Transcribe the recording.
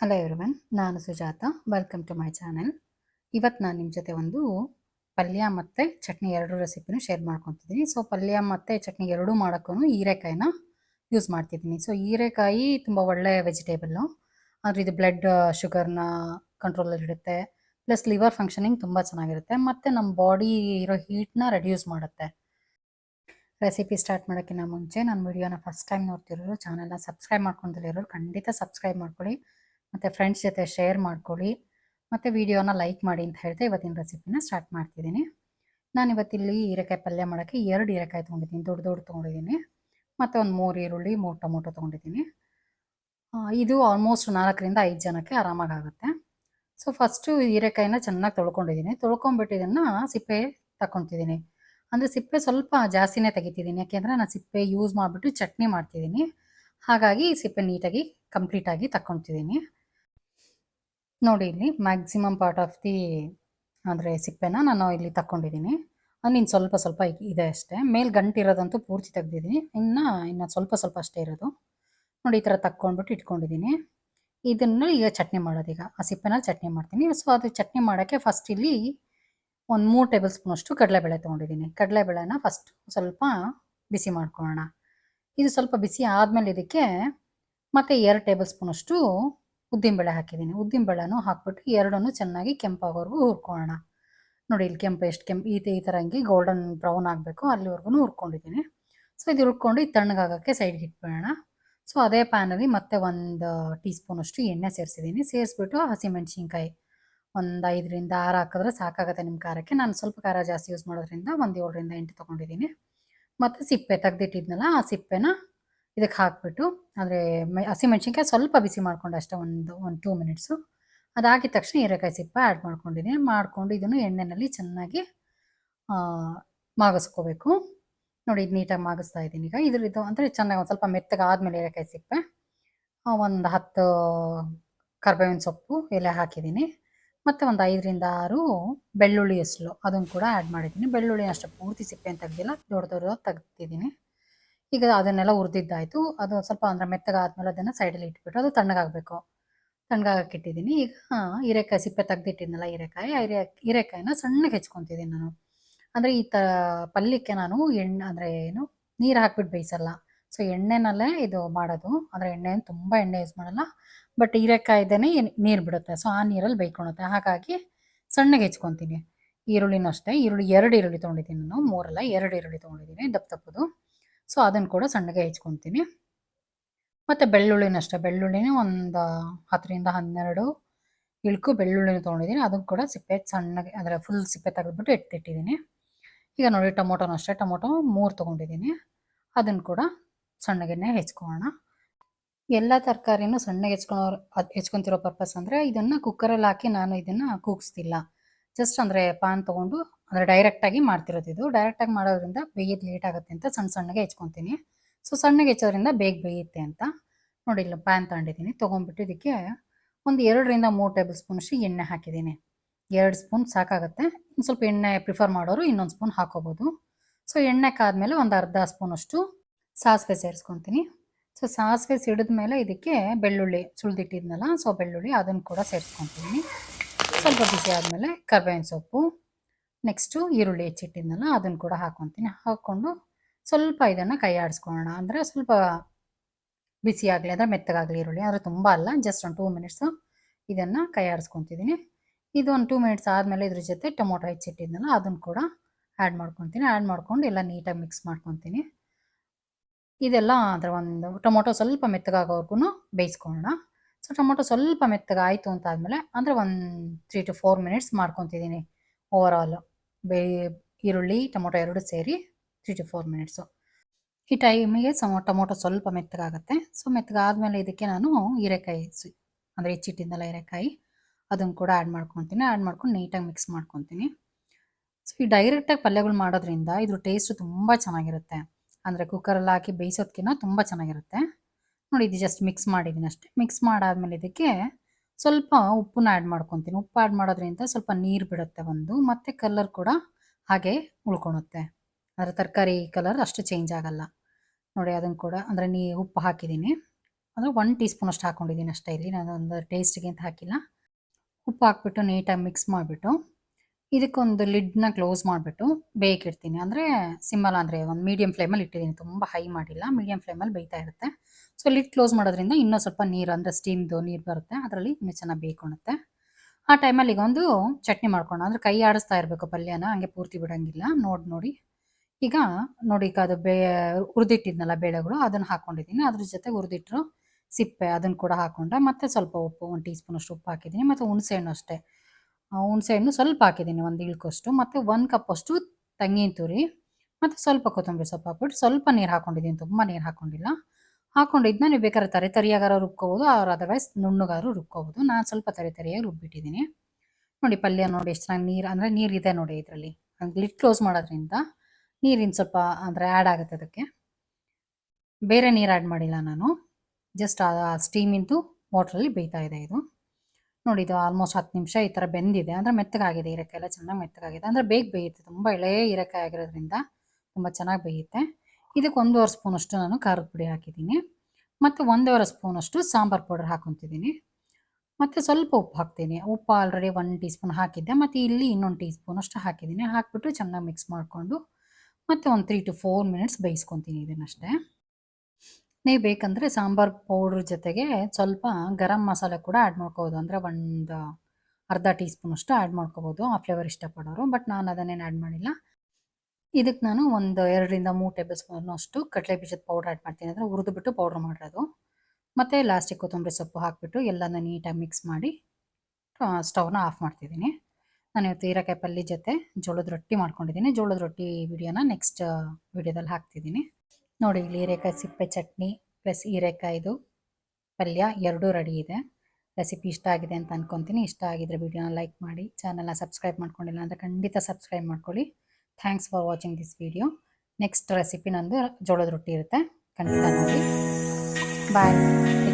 Hello everyone ನಾನು Sujata welcome to my channel ಇವತ್ತು ನಾನು ನಿಮ್ಮ ಜೊತೆ ಒಂದು ಪಲ್ಯ ಮತ್ತು ಚಟ್ನಿ ಎರಡು ರೆಸಿಪಿನೂ ಶೇರ್ ಮಾಡ್ಕೊತಿದ್ದೀನಿ. ಸೊ ಪಲ್ಯ ಮತ್ತು ಚಟ್ನಿ ಎರಡೂ ಮಾಡೋಕ್ಕೂ ಹೀರೆಕಾಯಿನ ಯೂಸ್ ಮಾಡ್ತಿದ್ದೀನಿ. ಸೊ ಹೀರೆಕಾಯಿ ತುಂಬ ಒಳ್ಳೆಯ ವೆಜಿಟೇಬಲ್ಲು ಆದರೆ ಇದು ಬ್ಲಡ್ ಶುಗರ್ನ ಕಂಟ್ರೋಲಲ್ಲಿ ಇಡುತ್ತೆ ಪ್ಲಸ್ ಲಿವರ್ ಫಂಕ್ಷನಿಂಗ್ ತುಂಬ ಚೆನ್ನಾಗಿರುತ್ತೆ. ಮತ್ತು ನಮ್ಮ ಬಾಡಿ ಇರೋ ಹೀಟ್ನ ರೆಡ್ಯೂಸ್ ಮಾಡುತ್ತೆ. ರೆಸಿಪಿ ಸ್ಟಾರ್ಟ್ ಮಾಡೋಕ್ಕಿಂತ ಮುಂಚೆ ನನ್ನ ವಿಡಿಯೋನ ಫಸ್ಟ್ ಟೈಮ್ ನೋಡ್ತಿರೋರು ಚಾನಲ್ನ ಸಬ್ಸ್ಕ್ರೈಬ್ ಮಾಡ್ಕೊಂಡಿರೋರು, ಖಂಡಿತ ಸಬ್ಸ್ಕ್ರೈಬ್ ಮಾಡ್ಕೊಳ್ಳಿ. ಮತ್ತು ಫ್ರೆಂಡ್ಸ್ ಜೊತೆ ಶೇರ್ ಮಾಡ್ಕೊಳ್ಳಿ. ಮತ್ತು ವಿಡಿಯೋನ ಲೈಕ್ ಮಾಡಿ ಅಂತ ಹೇಳ್ತಾ ಇವತ್ತಿನ ರೆಸಿಪಿನ ಸ್ಟಾರ್ಟ್ ಮಾಡ್ತಿದ್ದೀನಿ. ನಾನು ಇವತ್ತಿಲ್ಲಿ ಹೀರೆಕಾಯಿ ಪಲ್ಯ ಮಾಡೋಕ್ಕೆ ಎರಡು ಹೀರೆಕಾಯಿ ತೊಗೊಂಡಿದ್ದೀನಿ. ದೊಡ್ಡ ದೊಡ್ಡ ತೊಗೊಂಡಿದ್ದೀನಿ. ಮತ್ತು ಒಂದು ಮೂರು ಈರುಳ್ಳಿ, ಮೂರು ಟೊಮೊಟೊ ತೊಗೊಂಡಿದ್ದೀನಿ. ಇದು ಆಲ್ಮೋಸ್ಟ್ ನಾಲ್ಕರಿಂದ ಐದು ಜನಕ್ಕೆ ಆರಾಮಾಗುತ್ತೆ ಸೊ ಫಸ್ಟು ಹೀರೆಕಾಯಿನ ಚೆನ್ನಾಗಿ ತೊಳ್ಕೊಂಡಿದ್ದೀನಿ. ತೊಳ್ಕೊಂಬಿಟ್ಟು ಇದನ್ನು ಸಿಪ್ಪೆ ತಗೊತಿದ್ದೀನಿ ಅಂದರೆ ಸಿಪ್ಪೆ ಸ್ವಲ್ಪ ಜಾಸ್ತಿನೇ ತೆಗಿತಿದ್ದೀನಿ. ಯಾಕೆಂದರೆ ನಾನು ಸಿಪ್ಪೆ ಯೂಸ್ ಮಾಡಿಬಿಟ್ಟು ಚಟ್ನಿ ಮಾಡ್ತಿದ್ದೀನಿ. ಹಾಗಾಗಿ ಸಿಪ್ಪೆ ನೀಟಾಗಿ ಕಂಪ್ಲೀಟಾಗಿ ತಗೊತಿದ್ದೀನಿ ನೋಡಿ ಇಲ್ಲಿ ಮ್ಯಾಕ್ಸಿಮಮ್ ಪಾರ್ಟ್ ಆಫ್ ದಿ ಅಂದರೆ ಸಿಪ್ಪೆನ ನಾನು ಇಲ್ಲಿ ತಗೊಂಡಿದ್ದೀನಿ ಇನ್ನು ಸ್ವಲ್ಪ ಸ್ವಲ್ಪ ಇದೆ ಅಷ್ಟೇ. ಮೇಲೆ ಗಂಟಿರೋದಂತೂ ಪೂರ್ತಿ ತೆಗ್ದಿದ್ದೀನಿ. ಇನ್ನು ಇನ್ನು ಸ್ವಲ್ಪ ಸ್ವಲ್ಪ ಅಷ್ಟೇ ಇರೋದು. ನೋಡಿ, ಈ ಥರ ತಕ್ಕೊಂಡ್ಬಿಟ್ಟು ಇಟ್ಕೊಂಡಿದ್ದೀನಿ. ಇದನ್ನು ಈಗ ಚಟ್ನಿ ಮಾಡೋದೀಗ. ಆ ಸಿಪ್ಪೆನಲ್ಲಿ ಚಟ್ನಿ ಮಾಡ್ತೀನಿ. ಸೊ ಅದು ಚಟ್ನಿ ಮಾಡೋಕ್ಕೆ ಫಸ್ಟ್ ಇಲ್ಲಿ ಒಂದು ಮೂರು ಟೇಬಲ್ ಸ್ಪೂನಷ್ಟು ಕಡಲೆಬೇಳೆ ತೊಗೊಂಡಿದ್ದೀನಿ. ಕಡಲೆಬೇಳೆನ ಫಸ್ಟ್ ಸ್ವಲ್ಪ ಬಿಸಿ ಮಾಡ್ಕೊಳ್ಳೋಣ. ಇದು ಸ್ವಲ್ಪ ಬಿಸಿ ಆದಮೇಲೆ ಇದಕ್ಕೆ ಮತ್ತೆ ಎರಡು ಟೇಬಲ್ ಸ್ಪೂನಷ್ಟು ಉದ್ದಿನಬೇಳೆ ಹಾಕಿದ್ದೀನಿ. ಉದ್ದಿನಬೇಳೆನೂ ಹಾಕ್ಬಿಟ್ಟು ಎರಡನ್ನೂ ಚೆನ್ನಾಗಿ ಕೆಂಪಾಗೋವರೆಗೂ ಹುರ್ಕೊಳ್ಳೋಣ. ನೋಡಿ ಇಲ್ಲಿ ಕೆಂಪು ಎಷ್ಟು ಕೆಂಪು, ಈ ಈ ಥರ ಹಂಗೆ ಗೋಲ್ಡನ್ ಬ್ರೌನ್ ಆಗಬೇಕು. ಅಲ್ಲಿವರೆಗೂ ಹುರ್ಕೊಂಡಿದ್ದೀನಿ. ಸೊ ಇದು ಹುರ್ಕೊಂಡು ಇದು ತಣ್ಣಗಾಗೋಕ್ಕೆ ಸೈಡ್ಗೆ ಇಟ್ಬಿಡೋಣ. ಸೊ ಅದೇ ಪ್ಯಾನಲ್ಲಿ ಮತ್ತೆ ಒಂದು ಟೀ ಸ್ಪೂನಷ್ಟು ಎಣ್ಣೆ ಸೇರಿಸಿದ್ದೀನಿ. ಸೇರಿಸ್ಬಿಟ್ಟು ಹಸಿಮೆಣ್ಸಿನ್ಕಾಯಿ ಒಂದು ಐದರಿಂದ ಆರು ಹಾಕಿದ್ರೆ ಸಾಕಾಗುತ್ತೆ ನಿಮ್ಮ ಖಾರಕ್ಕೆ. ನಾನು ಸ್ವಲ್ಪ ಖಾರ ಜಾಸ್ತಿ ಯೂಸ್ ಮಾಡೋದ್ರಿಂದ ಒಂದು ಏಳರಿಂದ ಎಂಟು ತೊಗೊಂಡಿದ್ದೀನಿ. ಮತ್ತು ಸಿಪ್ಪೆ ತೆಗ್ದಿಟ್ಟಿದ್ನಲ್ಲ, ಆ ಸಿಪ್ಪೆನ ಇದಕ್ಕೆ ಹಾಕ್ಬಿಟ್ಟು ಅಂದರೆ ಹಸಿಮೆಣ್ಸಿನ್ಕಾಯಿ ಸ್ವಲ್ಪ ಬಿಸಿ ಮಾಡ್ಕೊಂಡು ಅಷ್ಟೇ ಒಂದು ಒಂದು ಟೂ ಮಿನಿಟ್ಸು ಅದಾಗಿದ ತಕ್ಷಣ ಹೀರೆಕಾಯಿ ಸಿಪ್ಪ ಆ್ಯಡ್ ಮಾಡ್ಕೊಂಡಿದ್ದೀನಿ ಮಾಡ್ಕೊಂಡು ಇದನ್ನು ಎಣ್ಣೆಯಲ್ಲಿ ಚೆನ್ನಾಗಿ ಮಾಗಿಸ್ಕೋಬೇಕು. ನೋಡಿ, ಇದು ನೀಟಾಗಿ ಮಾಗಿಸ್ತಾ ಇದ್ದೀನಿ ಈಗ. ಇದ್ರ ಇದು ಅಂದರೆ ಚೆನ್ನಾಗಿ ಒಂದು ಸ್ವಲ್ಪ ಮೆತ್ತಗೆ ಆದಮೇಲೆ ಹೀರೆಕಾಯಿ ಸಿಪ್ಪೆ ಒಂದು ಹತ್ತು ಕರ್ಬೇವಿನ ಸೊಪ್ಪು ಎಲೆ ಹಾಕಿದ್ದೀನಿ ಮತ್ತು ಒಂದು ಐದರಿಂದ ಆರು ಬೆಳ್ಳುಳ್ಳಿ ಹೆಸಲು ಅದನ್ನು ಕೂಡ ಆ್ಯಡ್ ಮಾಡಿದ್ದೀನಿ ಬೆಳ್ಳುಳ್ಳಿ ಅಷ್ಟು, ಪೂರ್ತಿ ಸಿಪ್ಪೆ ಅಂತ ತೆಗ್ದಿಲ್ಲ, ದೊಡ್ಡ ದೊಡ್ಡದಾಗಿ ತೆಗ್ದಿದ್ದೀನಿ. ಈಗ ಅದನ್ನೆಲ್ಲ ಹುರಿದಿದ್ದಾಯಿತು. ಅದು ಸ್ವಲ್ಪ ಅಂದರೆ ಮೆತ್ತಗಾದ್ಮೇಲೆ ಅದನ್ನು ಸೈಡಲ್ಲಿ ಇಟ್ಬಿಟ್ಟು ಅದು ತಣ್ಣಗಾಗಬೇಕು. ತಣ್ಣಗಾಗಕ್ಕೆ ಇಟ್ಟಿದ್ದೀನಿ. ಈಗ ಹೀರೆಕಾಯಿ ಸಿಪ್ಪೆ ತೆಗ್ದಿಟ್ಟಿದ್ನಲ್ಲ ಹೀರೆಕಾಯಿ ಹೀರೆ, ಹೀರೆಕಾಯಿನ ಸಣ್ಣಗೆ ಹೆಚ್ಕೊತಿದ್ದೀನಿ ನಾನು. ಅಂದರೆ ಈ ತ ಪಲ್ಯಕ್ಕೆ ನಾನು ಎಣ್ಣೆ, ಅಂದರೆ ಏನು, ನೀರು ಹಾಕ್ಬಿಟ್ಟು ಬೇಯಿಸಲ್ಲ. ಸೊ ಎಣ್ಣೆನಲ್ಲೇ ಇದು ಮಾಡೋದು. ಅಂದರೆ ಎಣ್ಣೆ ತುಂಬ ಎಣ್ಣೆ ಯೂಸ್ ಮಾಡಲ್ಲ. ಬಟ್ ಹೀರೆಕಾಯ್ದೇ ನೀರು ಬಿಡುತ್ತೆ. ಸೊ ಆ ನೀರಲ್ಲಿ ಬೇಯ್ಕೊಳುತ್ತೆ. ಹಾಗಾಗಿ ಸಣ್ಣಗೆ ಹೆಚ್ಕೊತೀನಿ. ಈರುಳ್ಳಿನೂ ಅಷ್ಟೇ. ಈರುಳ್ಳಿ ಎರಡು ಈರುಳ್ಳಿ ತೊಗೊಂಡಿದ್ದೀನಿ ನಾನು. ಮೂರಲ್ಲ, ಎರಡು ಈರುಳ್ಳಿ ತೊಗೊಂಡಿದ್ದೀನಿ. ದಪ್ಪ ದಪ್ಪದು. ಸೊ, ಅದನ್ನು ಕೂಡ ಸಣ್ಣಗೆ ಹೆಚ್ಕೊತೀನಿ. ಮತ್ತು ಬೆಳ್ಳುಳ್ಳಿನೂ ಅಷ್ಟೇ. ಬೆಳ್ಳುಳ್ಳಿನೇ ಒಂದು ಹತ್ತರಿಂದ ಹನ್ನೆರಡು ಇಳ್ಕು ಬೆಳ್ಳುಳ್ಳಿನ ತೊಗೊಂಡಿದ್ದೀನಿ. ಅದನ್ನು ಕೂಡ ಸಿಪ್ಪೆ ಸಣ್ಣಗೆ, ಅಂದರೆ ಫುಲ್ ಸಿಪ್ಪೆ ತೆಗೆದ್ಬಿಟ್ಟು ಎತ್ತಿಟ್ಟಿದ್ದೀನಿ. ಈಗ ನೋಡಿ, ಟೊಮೊಟೊನೂ ಅಷ್ಟೇ. ಟೊಮೊಟೊ ಮೂರು ತೊಗೊಂಡಿದ್ದೀನಿ. ಅದನ್ನು ಕೂಡ ಸಣ್ಣಗೆನೆ ಹೆಚ್ಕೊಳ್ಳೋಣ. ಎಲ್ಲ ತರಕಾರಿನೂ ಸಣ್ಣಗೆ ಹೆಚ್ಕೊಳೋ ಹೆಚ್ಕೊತಿರೋ ಪರ್ಪಸ್ ಅಂದರೆ ಇದನ್ನು ಕುಕ್ಕರಲ್ಲಿ ಹಾಕಿ ನಾನು ಇದನ್ನು ಕೂಗಿಸ್ತಿಲ್ಲ. ಜಸ್ಟ್ ಅಂದರೆ ಪಾನ್ ತೊಗೊಂಡು ಅಂದರೆ ಡೈರೆಕ್ಟಾಗಿ ಮಾಡ್ತಿರೋದು ಇದು. ಡೈರೆಕ್ಟಾಗಿ ಮಾಡೋದ್ರಿಂದ ಬೇಯೋದು ಲೇಟ್ ಆಗುತ್ತೆ ಅಂತ ಸಣ್ಣ ಸಣ್ಣಗೆ ಹೆಚ್ಕೊತೀನಿ. ಸೊ ಸಣ್ಣಗೆ ಹೆಚ್ಚೋದ್ರಿಂದ ಬೇಗ ಬೇಯುತ್ತೆ ಅಂತ. ನೋಡಿ ಇಲ್ಲ ಪ್ಯಾನ್ ತಗೊಂಡಿದ್ದೀನಿ. ತೊಗೊಂಡ್ಬಿಟ್ಟು ಇದಕ್ಕೆ ಒಂದು ಎರಡರಿಂದ ಮೂರು ಟೇಬಲ್ ಸ್ಪೂನಷ್ಟು ಎಣ್ಣೆ ಹಾಕಿದ್ದೀನಿ. ಎರಡು ಸ್ಪೂನ್ ಸಾಕಾಗುತ್ತೆ. ಇನ್ನು ಸ್ವಲ್ಪ ಎಣ್ಣೆ ಪ್ರಿಫರ್ ಮಾಡೋರು ಇನ್ನೊಂದು ಸ್ಪೂನ್ ಹಾಕೋಬೋದು. ಸೊ ಎಣ್ಣೆ ಕಾದ್ಮೇಲೆ ಒಂದು ಅರ್ಧ ಸ್ಪೂನಷ್ಟು ಸಾಸಿವೆ ಸೇರಿಸ್ಕೊತೀನಿ. ಸೊ ಸಾಸಿವೆ ಸಿಡಿದ ಮೇಲೆ ಇದಕ್ಕೆ ಬೆಳ್ಳುಳ್ಳಿ ಸುಳಿದಿಟ್ಟಿದ್ನಲ್ಲ ಸೊ ಬೆಳ್ಳುಳ್ಳಿ ಅದನ್ನು ಕೂಡ ಸೇರಿಸ್ಕೊತೀನಿ. ಸ್ವಲ್ಪ ಬಿಸಿ ಆದಮೇಲೆ ಕರ್ಬೇವಿನ ಸೊಪ್ಪು ನೆಕ್ಸ್ಟು ಈರುಳ್ಳಿ ಹೆಚ್ಚಿಟ್ಟಿದ್ನಲ್ಲ ಅದನ್ನು ಕೂಡ ಹಾಕ್ಕೊತೀನಿ ಹಾಕ್ಕೊಂಡು ಸ್ವಲ್ಪ ಇದನ್ನು ಕೈ ಆಡಿಸ್ಕೊಳ್ಳೋಣ. ಅಂದರೆ ಸ್ವಲ್ಪ ಬಿಸಿ ಆಗಲಿ, ಅಂದರೆ ಮೆತ್ತಗಾಗಲಿ ಈರುಳ್ಳಿ ಆದರೆ ತುಂಬ ಅಲ್ಲ ಜಸ್ಟ್ ಒಂದು ಟೂ ಮಿನಿಟ್ಸು ಇದನ್ನು ಕೈ ಆಡಿಸ್ಕೊತಿದ್ದೀನಿ. ಇದು ಒಂದು ಟೂ ಮಿನಿಟ್ಸ್ ಆದಮೇಲೆ ಇದ್ರ ಜೊತೆ ಟೊಮೊಟೊ ಹೆಚ್ಚಿಟ್ಟಿದ್ನಲ್ಲ ಅದನ್ನು ಕೂಡ ಆ್ಯಡ್ ಮಾಡ್ಕೊತೀನಿ. ಆ್ಯಡ್ ಮಾಡ್ಕೊಂಡು ಎಲ್ಲ ನೀಟಾಗಿ ಮಿಕ್ಸ್ ಮಾಡ್ಕೊತೀನಿ. ಇದೆಲ್ಲ ಅದರ ಒಂದು ಟೊಮೊಟೊ ಸ್ವಲ್ಪ ಮೆತ್ತಗಾಗೋವರೆಗೂ ಬೇಯಿಸ್ಕೊಳ್ಳೋಣ. ಸೊ ಟೊಮೊಟೊ ಸ್ವಲ್ಪ ಮೆತ್ತಗಾಯಿತು ಅಂತ ಆದಮೇಲೆ ಅಂದರೆ ಒಂದು ತ್ರೀ ಟು ಫೋರ್ ಮಿನಿಟ್ಸ್ ಮಾಡ್ಕೊತಿದ್ದೀನಿ ಓವರ್ ಆಲ್ ಬೇ ಈರುಳ್ಳಿ, ಟೊಮೊಟೊ ಎರಡು ಸೇರಿ ತ್ರೀ ಟು ಫೋರ್ ಮಿನಿಟ್ಸು ಈ ಟೈಮಿಗೆ ಸಮ, ಟೊಮೊಟೊ ಸ್ವಲ್ಪ ಮೆತ್ತಗಾಗುತ್ತೆ ಸೊ ಮೆತ್ತಗಾದ್ಮೇಲೆ ಇದಕ್ಕೆ ನಾನು ಹೀರೆಕಾಯಿ ಸಿ, ಅಂದರೆ ಹೆಚ್ಚಿಟ್ಟಿದ್ದಲ್ಲ ಹೀರೆಕಾಯಿ ಅದನ್ನು ಕೂಡ ಆ್ಯಡ್ ಮಾಡ್ಕೊತೀನಿ. ಆ್ಯಡ್ ಮಾಡ್ಕೊಂಡು ನೀಟಾಗಿ ಮಿಕ್ಸ್ ಮಾಡ್ಕೊತೀನಿ. ಸೊ ಈ ಡೈರೆಕ್ಟಾಗಿ ಪಲ್ಯಗಳು ಮಾಡೋದ್ರಿಂದ ಇದ್ರ ಟೇಸ್ಟ್ ತುಂಬ ಚೆನ್ನಾಗಿರುತ್ತೆ. ಅಂದರೆ ಕುಕ್ಕರಲ್ಲಿ ಹಾಕಿ ಬೇಯಿಸೋದಕ್ಕಿಂತ ತುಂಬ ಚೆನ್ನಾಗಿರುತ್ತೆ. ನೋಡಿ ಇದು ಜಸ್ಟ್ ಮಿಕ್ಸ್ ಮಾಡಿದ್ದೀನಿ ಅಷ್ಟೇ. ಮಿಕ್ಸ್ ಮಾಡಾದ್ಮೇಲೆ ಇದಕ್ಕೆ ಸ್ವಲ್ಪ ಉಪ್ಪನ್ನ ಆ್ಯಡ್ ಮಾಡ್ಕೊತೀನಿ. ಉಪ್ಪು ಆ್ಯಡ್ ಮಾಡೋದ್ರಿಂದ ಸ್ವಲ್ಪ ನೀರು ಬಿಡುತ್ತೆ ಒಂದು, ಮತ್ತು ಕಲರ್ ಕೂಡ ಹಾಗೆ ಉಳ್ಕೊಳುತ್ತೆ ಅದರ ತರಕಾರಿ ಕಲರ್ ಅಷ್ಟು ಚೇಂಜ್ ಆಗಲ್ಲ. ನೋಡಿ ಅದನ್ನು ಕೂಡ, ಅಂದರೆ ನೀ ಉಪ್ಪು ಹಾಕಿದ್ದೀನಿ ಅಂದರೆ ಒನ್ ಟೀ ಸ್ಪೂನ್ ಅಷ್ಟು ಹಾಕ್ಕೊಂಡಿದ್ದೀನಿ ಅಷ್ಟೇ ಇಲ್ಲಿ. ನಾನು ಒಂದು ಟೇಸ್ಟಿಗೆ ಅಂತ ಹಾಕಿಲ್ಲ. ಉಪ್ಪು ಹಾಕ್ಬಿಟ್ಟು ನೀಟಾಗಿ ಮಿಕ್ಸ್ ಮಾಡಿಬಿಟ್ಟು ಇದಕ್ಕೊಂದು ಲಿಡ್ನ ಕ್ಲೋಸ್ ಮಾಡಿಬಿಟ್ಟು ಬೇಯ್ಕಿಡ್ತೀನಿ. ಅಂದರೆ ಸಿಮ್ಮಲ್ ಅಂದರೆ ಒಂದು ಮೀಡಿಯಂ ಫ್ಲೇಮಲ್ಲಿ ಇಟ್ಟಿದ್ದೀನಿ. ತುಂಬ ಹೈ ಮಾಡಿಲ್ಲ. ಮೀಡಿಯಂ ಫ್ಲೇಮಲ್ಲಿ ಬೇಯ್ತಾ ಇರುತ್ತೆ. ಸೊ ಲಿಡ್ ಕ್ಲೋಸ್ ಮಾಡೋದ್ರಿಂದ ಇನ್ನೂ ಸ್ವಲ್ಪ ನೀರು ಅಂದರೆ ಸ್ಟೀಮ್ದು ನೀರು ಬರುತ್ತೆ. ಅದರಲ್ಲಿ ಇನ್ನೂ ಚೆನ್ನಾಗಿ ಬೇಯ್ಕೊಳುತ್ತೆ ಆ ಟೈಮಲ್ಲಿ ಈಗ ಒಂದು ಚಟ್ನಿ ಮಾಡ್ಕೊಂಡು ಅಂದರೆ ಕೈ ಆಡಿಸ್ತಾ ಇರಬೇಕು ಪಲ್ಯನ. ಹಂಗೆ ಪೂರ್ತಿ ಬಿಡೋಂಗಿಲ್ಲ. ನೋಡಿ ನೋಡಿ. ಈಗ ನೋಡಿ ಈಗ ಅದು ಬೇ ಹುರಿದಿಟ್ಟಿದ್ನಲ್ಲ ಬೇಳೆಗಳು ಅದನ್ನು ಹಾಕ್ಕೊಂಡಿದ್ದೀನಿ ಅದ್ರ ಜೊತೆ ಹುರಿದಿಟ್ಟರು ಸಿಪ್ಪೆ ಅದನ್ನು ಕೂಡ ಹಾಕ್ಕೊಂಡೆ ಮತ್ತೆ ಸ್ವಲ್ಪ ಉಪ್ಪು ಒಂದು ಟೀ ಸ್ಪೂನಷ್ಟು ಉಪ್ಪು ಹಾಕಿದ್ದೀನಿ. ಮತ್ತು ಹುಣಸೆಹಣ್ಣು ಅಷ್ಟೇ. ಆ, ಹುಣಸೆಹಣ್ಣು ಸ್ವಲ್ಪ ಹಾಕಿದ್ದೀನಿ, ಒಂದು ಇಳ್ಕೊಷ್ಟು. ಮತ್ತು ಒಂದು ಕಪ್ಪಷ್ಟು ತೆಂಗಿನ ತುರಿ, ಮತ್ತು ಸ್ವಲ್ಪ ಕೊತ್ತಂಬರಿ ಸೊಪ್ಪು ಹಾಕ್ಬಿಟ್ಟು ಸ್ವಲ್ಪ ನೀರು ಹಾಕೊಂಡಿದ್ದೀನಿ, ತುಂಬ ನೀರು ಹಾಕ್ಕೊಂಡಿಲ್ಲ ಹಾಕೊಂಡಿದ್ದನ್ನ ನೀವು ಬೇಕಾದ್ರೆ ತರಿ ತರಿಯಾಗಾರ ರುಬ್ಕೋಬೋದು ಅವ್ರು ಅದರ್ವೈಸ್ ನುಣ್ಣಗಾರು ರುಬ್ಕೋಬೋದು. ನಾನು ಸ್ವಲ್ಪ ತರಿ ತರಿಯಾಗಿ ರುಬ್ಬಿಟ್ಟಿದ್ದೀನಿ. ನೋಡಿ ಪಲ್ಯ ನೋಡಿ ಎಷ್ಟು ಚೆನ್ನಾಗಿ ನೀರು, ಅಂದರೆ ನೀರಿದೆ ನೋಡಿ ಇದರಲ್ಲಿ. ಲಿಟ್ ಕ್ಲೋಸ್ ಮಾಡೋದ್ರಿಂದ ನೀರಿನ ಸ್ವಲ್ಪ, ಅಂದರೆ ಆ್ಯಡ್ ಆಗುತ್ತೆ ಅದಕ್ಕೆ. ಬೇರೆ ನೀರು ಆ್ಯಡ್ ಮಾಡಿಲ್ಲ ನಾನು. ಜಸ್ಟ್ ಆ ಸ್ಟೀಮಿಂದು ವಾಟ್ರಲ್ಲಿ ಬೇಯ್ತಾ ಇದೆ ಇದು. ನೋಡಿ ಇದು ಆಲ್ಮೋಸ್ಟ್ ಹತ್ತು ನಿಮಿಷ ಈ ಥರ ಬೆಂದಿದೆ. ಅಂದರೆ ಮೆತ್ತಗಾಗಿದೆ ಹೀರೆಕಾಯಿ ಎಲ್ಲ ಚೆನ್ನಾಗಿ ಮೆತ್ತಗಾಗಿದೆ. ಅಂದರೆ ಬೇಗ ಬೇಯುತ್ತೆ. ತುಂಬ ಎಳೆ ಹೀರೆಕಾಯಿ ಆಗಿರೋದ್ರಿಂದ ತುಂಬ ಚೆನ್ನಾಗಿ ಬೇಯುತ್ತೆ. ಇದಕ್ಕೆ ಒಂದೂವರೆ ಸ್ಪೂನಷ್ಟು ನಾನು ಖಾರದ ಪುಡಿ ಹಾಕಿದ್ದೀನಿ. ಮತ್ತು ಒಂದೂವರೆ ಸ್ಪೂನಷ್ಟು ಸಾಂಬಾರು ಪೌಡರ್ ಹಾಕೊತಿದ್ದೀನಿ. ಮತ್ತು ಸ್ವಲ್ಪ ಉಪ್ಪು ಹಾಕ್ತೀನಿ. ಉಪ್ಪು ಆಲ್ರೆಡಿ ಒನ್ ಟೀ ಸ್ಪೂನ್ ಹಾಕಿದ್ದೆ. ಮತ್ತು ಇಲ್ಲಿ ಇನ್ನೊಂದು ಟೀ ಸ್ಪೂನಷ್ಟು ಹಾಕಿದ್ದೀನಿ. ಹಾಕಿಬಿಟ್ಟು ಚೆನ್ನಾಗಿ ಮಿಕ್ಸ್ ಮಾಡಿಕೊಂಡು ಮತ್ತು ಒಂದು ತ್ರೀ ಟು ಫೋರ್ ಮಿನಿಟ್ಸ್ ಬೇಯಿಸ್ಕೊತೀನಿ ಇದನ್ನಷ್ಟೇ. ನೀವು ಬೇಕಂದರೆ ಸಾಂಬಾರು ಪೌಡ್ರ್ ಜೊತೆಗೆ ಸ್ವಲ್ಪ ಗರಂ ಮಸಾಲೆ ಕೂಡ ಆ್ಯಡ್ ಮಾಡ್ಕೋಬೋದು. ಅಂದರೆ ಒಂದು ಅರ್ಧ ಟೀ ಸ್ಪೂನಷ್ಟು ಆ್ಯಡ್ ಮಾಡ್ಕೋಬೋದು. ಆ ಫ್ಲೇವರ್ ಇಷ್ಟಪಡೋರು. ಬಟ್ ನಾನು ಅದನ್ನೇನು ಆ್ಯಡ್ ಮಾಡಿಲ್ಲ. ಇದಕ್ಕೆ ನಾನು ಒಂದು ಎರಡರಿಂದ ಮೂರು ಟೇಬಲ್ ಸ್ಪೂನಷ್ಟು ಕಡಲೆ ಬೀಜದ ಪೌಡ್ರ್ ಆ್ಯಡ್ ಮಾಡ್ತೀನಿ. ಅಂದರೆ ಹುರಿದುಬಿಟ್ಟು ಪೌಡ್ರ್ ಮಾಡಿರೋದು. ಮತ್ತು ಲಾಸ್ಟಿಗೆ ಕೊತ್ತಂಬರಿ ಸೊಪ್ಪು ಹಾಕಿಬಿಟ್ಟು ಎಲ್ಲನೂ ನೀಟಾಗಿ ಮಿಕ್ಸ್ ಮಾಡಿ ಸ್ಟವ್ನ ಆಫ್ ಮಾಡ್ತಿದ್ದೀನಿ. ನಾನು ಇವತ್ತು ಹೀರೆಕಾಯಿ ಪಲ್ಯ ಜೊತೆ ಜೋಳದ ರೊಟ್ಟಿ ಮಾಡ್ಕೊಂಡಿದ್ದೀನಿ. ಜೋಳದ ರೊಟ್ಟಿ ವಿಡಿಯೋನ ನೆಕ್ಸ್ಟ್ ವಿಡಿಯೋದಲ್ಲಿ ಹಾಕ್ತಿದ್ದೀನಿ. ನೋಡಿ ಇಲ್ಲಿ ಹೀರೆಕಾಯಿ ಸಿಪ್ಪೆ ಚಟ್ನಿ ಪ್ಲಸ್ ಹೀರೆಕಾಯಿದು ಪಲ್ಯ ಎರಡೂ ರೆಡಿ ಇದೆ. ರೆಸಿಪಿ ಇಷ್ಟ ಆಗಿದೆ ಅಂತ ಅನ್ಕೊತೀನಿ. ಇಷ್ಟ ಆಗಿದ್ರೆ ವಿಡಿಯೋನ ಲೈಕ್ ಮಾಡಿ, ಚಾನಲ್ನ ಸಬ್ಸ್ಕ್ರೈಬ್ ಮಾಡ್ಕೊಂಡಿಲ್ಲ ಅಂದರೆ ಖಂಡಿತ ಸಬ್ಸ್ಕ್ರೈಬ್ ಮಾಡ್ಕೊಳ್ಳಿ. Thanks for watching this video. Next recipe ನಂದು ಜೋಳದ ರೊಟ್ಟಿ ಇರುತ್ತೆ. ಖಂಡಿತ ನೋಡಿ. ಬಾಯ್.